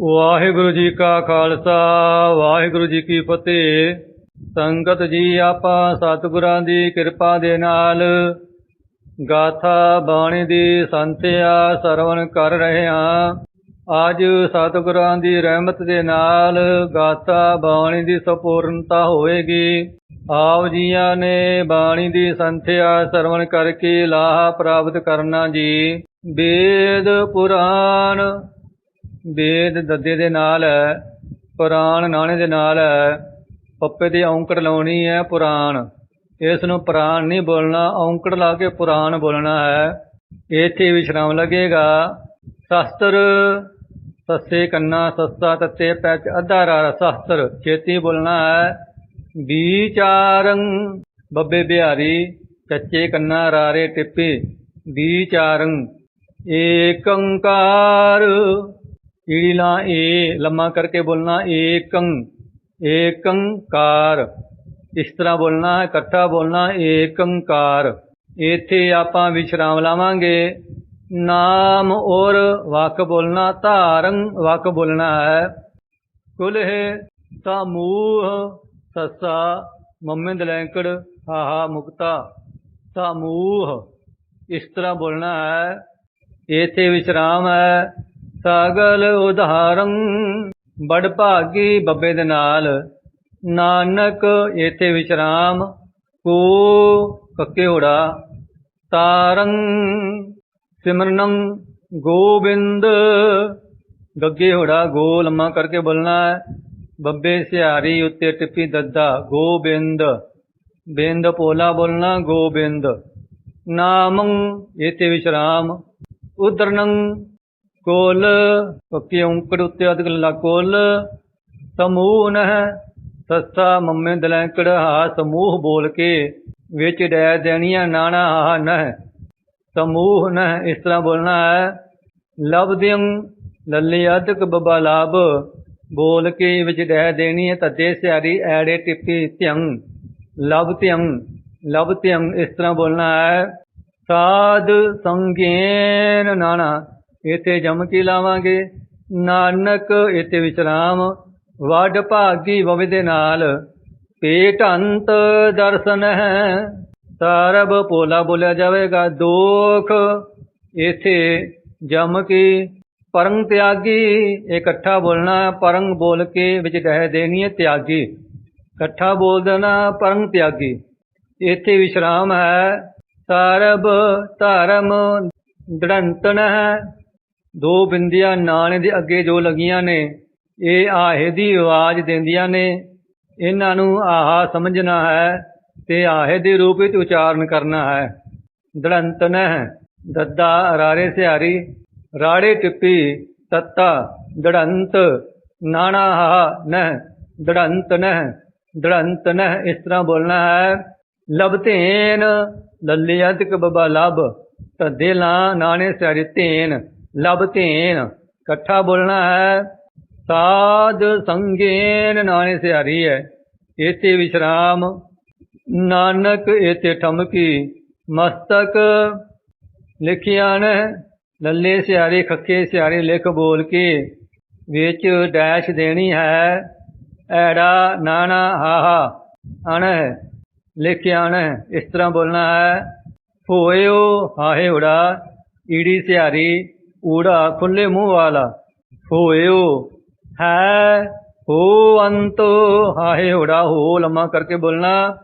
ਵਾਹਿਗੁਰੂ ਜੀ ਕਾ ਖਾਲਸਾ, ਵਾਹਿਗੁਰੂ ਜੀ ਕੀ ਫਤਿਹ। ਸੰਗਤ ਜੀ, ਆਪਾਂ ਸਤਿਗੁਰਾਂ ਦੀ ਕਿਰਪਾ ਦੇ ਨਾਲ ਗਾਥਾ ਬਾਣੀ ਦੀ ਸੰਥਿਆ ਸਰਵਣ ਕਰ ਰਹੇ ਹਾਂ। ਅੱਜ ਸਤਿਗੁਰਾਂ ਦੀ ਰਹਿਮਤ ਦੇ ਨਾਲ ਗਾਥਾ ਬਾਣੀ ਦੀ ਸੰਪੂਰਨਤਾ ਹੋਵੇਗੀ ਆਪ ਜੀਆਂ ਨੇ ਬਾਣੀ ਦੀ ਸੰਥਿਆ ਸਰਵਣ ਕਰਕੇ ਲਾਹਾ ਪ੍ਰਾਪਤ ਕਰਨਾ ਜੀ। ਵੇਦ ਪੁਰਾਣ ਵੇਦ ਦੱਦੇ ਦੇ ਨਾਲ ਹੈ, ਪੁਰਾਣ ਨਾਣੇ ਦੇ ਨਾਲ ਹੈ, ਪੱਪੇ ਦੀ ਔਂਕੜ ਲਾਉਣੀ ਹੈ ਪੁਰਾਣ। ਇਸ ਨੂੰ ਪੁਰਾਣ ਨਹੀਂ ਬੋਲਣਾ, ਔਂਕੜ ਲਾ ਕੇ ਪੁਰਾਣ ਬੋਲਣਾ ਹੈ। ਇੱਥੇ ਵਿਸ਼ਰਾਮ ਲੱਗੇਗਾ। ਸ਼ਸਤਰ ਸੱਸੇ ਕੰਨਾ, ਸੱਸਾ ਤੱਤੇ ਪੈਚ ਅੱਧਾ ਰਾਰਾ। ਸ਼ਸਤਰ ਛੇਤੀ ਬੋਲਣਾ ਹੈ। ਵਿਚਾਰੰ ਬੱਬੇ ਬਿਹਾਰੀ, ਕੱਚੇ ਕੰਨਾ ਰਾਰੇ ਟਿੱਪੇ। ਵਿਚਾਰੰ ਏਕੰਕਾਰ ਈੜੀ ਲਾ ਏ, ਲੰਮਾ ਕਰਕੇ ਬੋਲਣਾ ਏਕੰ, ਏਕੰਕਾਰ। ਇਸ ਤਰ੍ਹਾਂ ਬੋਲਣਾ ਹੈ ਇਕੱਠਾ ਬੋਲਣਾ ਏਕੰਕਾਰ। ਇੱਥੇ ਆਪਾਂ ਵਿਸ਼ਰਾਮ ਲਾਵਾਂਗੇ। ਨਾਮ ਔਰ ਵਾਕ ਬੋਲਣਾ, ਧਾਰੰ ਵਾਕ ਬੋਲਣਾ ਹੈ। ਕੁਲਹ ਸਮੂਹ ਸੱਸਾ ਮੰਮੇ ਦਲੈਂਕੜ ਹਾਹਾ ਮੁਕਤਾ। ਸਮੂਹ ਇਸ ਤਰ੍ਹਾਂ ਬੋਲਣਾ ਹੈ। ਇੱਥੇ ਵਿਸ਼ਰਾਮ ਹੈ। ਸਗਲ ਉਧਾਰੰ, ਬੜ ਭਾਗੀ ਬੱਬੇ ਦੇ ਨਾਲ। ਨਾਨਕ ਇੱਥੇ ਵਿਸ਼ਰਾਮ, ਕੋ ਕੱਕੇ ਤਾਰੰ, ਸਿਮਰਨੰ, ਗੋਬਿੰਦ। ਗੱਗੇ ਹੋੜਾ, ਗੋ ਲੰਮਾ ਕਰਕੇ ਬੋਲਣਾ ਹੈ। ਬੱਬੇ ਸਿਹਾਰੀ ਉੱਤੇ ਟਿੱਪੀ ਦੱਦਾ, ਗੋਬਿੰਦ। ਬਿੰਦ ਪੋਲਾ ਬੋਲਣਾ, ਗੋਬਿੰਦ। ਨਾਮੰ ਇੱਥੇ ਵਿਸ਼ਰਾਮ ਉਦਰਨੰ ਕੋਲ ਪੱਕੀ ਔਂਕੜ ਉੱਤੇ ਅਦਕ ਲਾ ਕੋਲ। ਸਮੂਹ ਨਹ ਸੱਸਾ ਮੰਮੇ ਦਲੈਂਕੜ ਹਾ ਸਮੂਹ ਬੋਲ ਕੇ, ਵਿੱਚ ਡੈ ਦੇਣੀਆਂ ਨਾਣਾ, ਹਾ ਨਹ ਸਮੂਹ ਨਹ ਇਸ ਤਰ੍ਹਾਂ ਬੋਲਣਾ ਹੈ। ਲਬਦਿੰ ਲੱਲੀ ਅਦਕ ਬਬਾ ਲਾਭ, ਬੋਲ ਕੇ ਵਿੱਚ ਡੈ ਦੇਣੀ ਹੈ ਤੱਦੇ ਸਿਆਰੀ, ਐੜੇ ਟਿੱਪੀ ਧਿਅੰ। ਲਬ ਧਿਅੰ ਲਬ ਧਿਅੰ ਇਸ ਤਰ੍ਹਾਂ ਬੋਲਣਾ ਹੈ। ਸਾਧ ਸੰਗੇਨ ਨਾਣਾ ਇਥੇ ਜਮ ਕੀ ਲਾਵਾਂਗੇ? ਨਾਨਕ ਇਥੇ ਵਿਚਰਾਮ, ਵੱਡ ਭਾਗੀ ਬਵੇ ਦੇ ਨਾਲ। ਪੇਟ ਅੰਤ ਦਰਸ਼ਨ ਹੈ, ਸਰਬ ਪੋਲਾ ਬੋਲਿਆ ਜਾਵੇਗਾ, ਦੋਖ। ਇਥੇ ਜਮ ਕੀ ਪਰੰਗ ਤਿਆਗੀ, ਇਕੱਠਾ ਬੋਲਣਾ, ਪਰੰਗ ਬੋਲ ਕੇ ਵਿੱਚ ਕਹਿ ਦੇਣੀ ਹੈ ਤਿਆਗੀ। ਇਕੱਠਾ ਬੋਲ ਦੇਣਾ, ਪਰੰਗ ਤਿਆਗੀ। ਇੱਥੇ ਵਿਸ਼ਰਾਮ ਹੈ, ਸਰਬ ਧਰਮ ਦੜੰਤਨ ਹੈ। ਦੋ ਬਿੰਦੀਆਂ ਨਾਣੇ ਦੇ ਅੱਗੇ ਜੋ ਲੱਗੀਆਂ ਨੇ, ਇਹ ਆਹੇ ਦੀ ਆਵਾਜ਼ ਦਿੰਦੀਆਂ ਨੇ। ਇਹਨਾਂ ਨੂੰ ਆਹਾ ਸਮਝਣਾ ਹੈ ਤੇ ਆਹੇ ਦੇ ਰੂਪ ਵਿੱਚ ਉਚਾਰਨ ਕਰਨਾ ਹੈ। ਦੜੰਤਨ ਹੈ ਦੱਦਾ ਰਾਰੇ ਸਿਹਾਰੀ, ਰਾੜੇ ਟਿੱਪੀ ਤੱਤਾ ਦੜੰਤ ਨਾਣਾ ਹਾ ਨਹ ਦੜੰਤ ਨਹ ਦੜੰਤ ਨਹ ਇਸ ਤਰ੍ਹਾਂ ਬੋਲਣਾ ਹੈ। ਲਬਤੇਨ ਲੱਲੇ ਅਧਿਕ ਬਬਾ ਲਬ, ਤਦੇ ਲਾ ਨਾਣੇ ਸਿਆਰੀ ਧੇਨ। ਲਬ ਇਕੱਠਾ ਬੋਲਣਾ ਹੈ। ਸਾਧ ਸੰਗੇਨ ਨਾਣੇ ਸਿਆਰੀ ਹੈ। ਇਥੇ ਵਿਸ਼ਰਾਮ, ਨਾਨਕ ਇਥੇ ਠਮਕੀ। ਮਸਤਕ ਲਿਖਿਆ ਨੇ, ਲੱਲੇ ਸਿਆਰੇ ਖੱਕੇ ਸਿਆਰੇ ਲਿਖ ਬੋਲ ਕੇ। ਵਿੱਚ ਡੈਸ਼ ਦੇਣੀ ਹੈ। ਐੜਾ, ਨਾਣਾ, ਹਾਹਾ, ਅਣ ਲਿਖਿਆ ਨੇ, ਇਸ ਤਰ੍ਹਾਂ ਬੋਲਣਾ ਹੈ। ਹੋਇਓ, ਹਾਹੇ ਉੜਾ, ਈੜੀ ਸਿਆਰੀ ਊੜਾ ਖੁੱਲੇ ਮੂੰਹ ਵਾਲਾ, ਹੋਇਓ, ਹੈ, ਹੋ ਅੰਤੋ, ਹਾਹੇ ਉੜਾ ਹੋ ਲੰਮਾ ਕਰਕੇ ਬੋਲਣਾ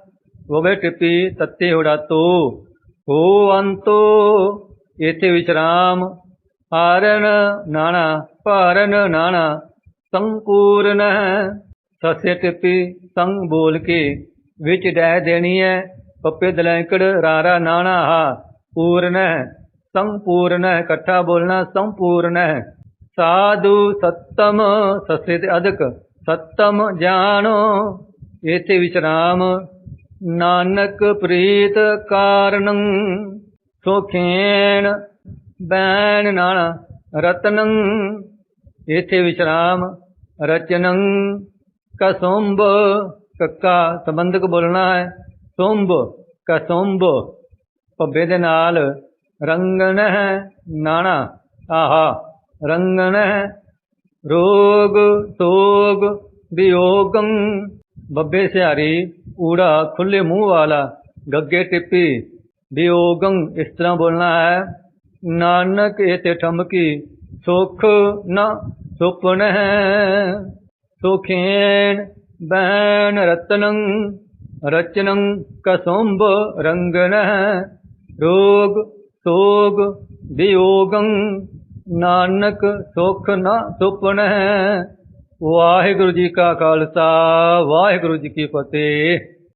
ਹੋਵੇ ਟਿੱਪੀ ਤੱਤੇ ਹੋੜਾ ਤੋ, ਹੋ ਅੰਤੋ ਇਥੇ ਵਿਸ਼ਰਾਮ ਹਾਰਨ ਨਾਣਾ, ਭਾਰਨ ਨਾਣਾ ਸੰਪੂਰਨ ਸਸੇ ਟਿੱਪੀ ਸੰਗ ਬੋਲ ਕੇ, ਵਿੱਚ ਡਹਿ ਦੇਣੀ ਹੈ ਪੱਪੇ ਦਲੈਂਕੜ ਰਾਰਾ ਨਾਣਾ, ਹਾ, ਪੂਰਨ ਸੰਪੂਰਨ ਇਕੱਠਾ ਬੋਲਣਾ ਸੰਪੂਰਨ। ਸਾਧੂ ਸਤਮ ਸਸੇ ਤੇ ਅਧਿਕ, ਸਤਮ ਜਾਣੋ ਇਥੇ ਵਿਸ਼ਰਾਮ, ਨਾਨਕ ਪ੍ਰੀਤ ਕਾਰਣੰ ਸੁਖੇਣ ਬੈਣ ਨਾਣਾ ਰਤਨੰ। ਇਥੇ ਵਿਸ਼ਰਾਮ, ਰਚਨੰ। ਕਸੁੰਭ ਕੱਕਾ ਸੰਬੰਧਕ ਬੋਲਣਾ ਹੈ। ਸੁੰਭ ਕਸੁੰਭ ਪੱਬੇ ਦੇ ਨਾਲ ਰੰਗਣ ਹੈ ਨਾਣਾ। ਆਹਾ ਰੰਗਣ ਰੋਗ ਸੋਗ ਵਿਯੋਗੰ। ਬੱਬੇ ਸਿਆਰੀ ਊੜਾ ਖੁੱਲੇ ਮੂੰਹ ਵਾਲਾ, ਗੱਗੇ ਟਿੱਪੀ, ਵਿਯੋਗੰ ਇਸ ਤਰ੍ਹਾਂ ਬੋਲਣਾ ਹੈ, ਨਾਨਕ ਇਹ ਠਮਕੀ, ਸੁਖ ਨਾ ਸੁਪਨ ਹੈ ਸੁਖੇਨ ਬੈਨ ਰਤਨੰ, ਰਚਨੰ ਕਸੁੰਭ ਰੰਗਨ ਰੋਗ ਸੋਗ ਵਿਯੋਗੰ ਨਾਨਕ ਸੁਖ ਨਾ ਸੁਪਨ। ਹੈ ਵਾਹਿਗੁਰੂ ਜੀ ਕਾ ਖਾਲਸਾ, ਵਾਹਿਗੁਰੂ ਜੀ ਕੀ ਫਤਿਹ।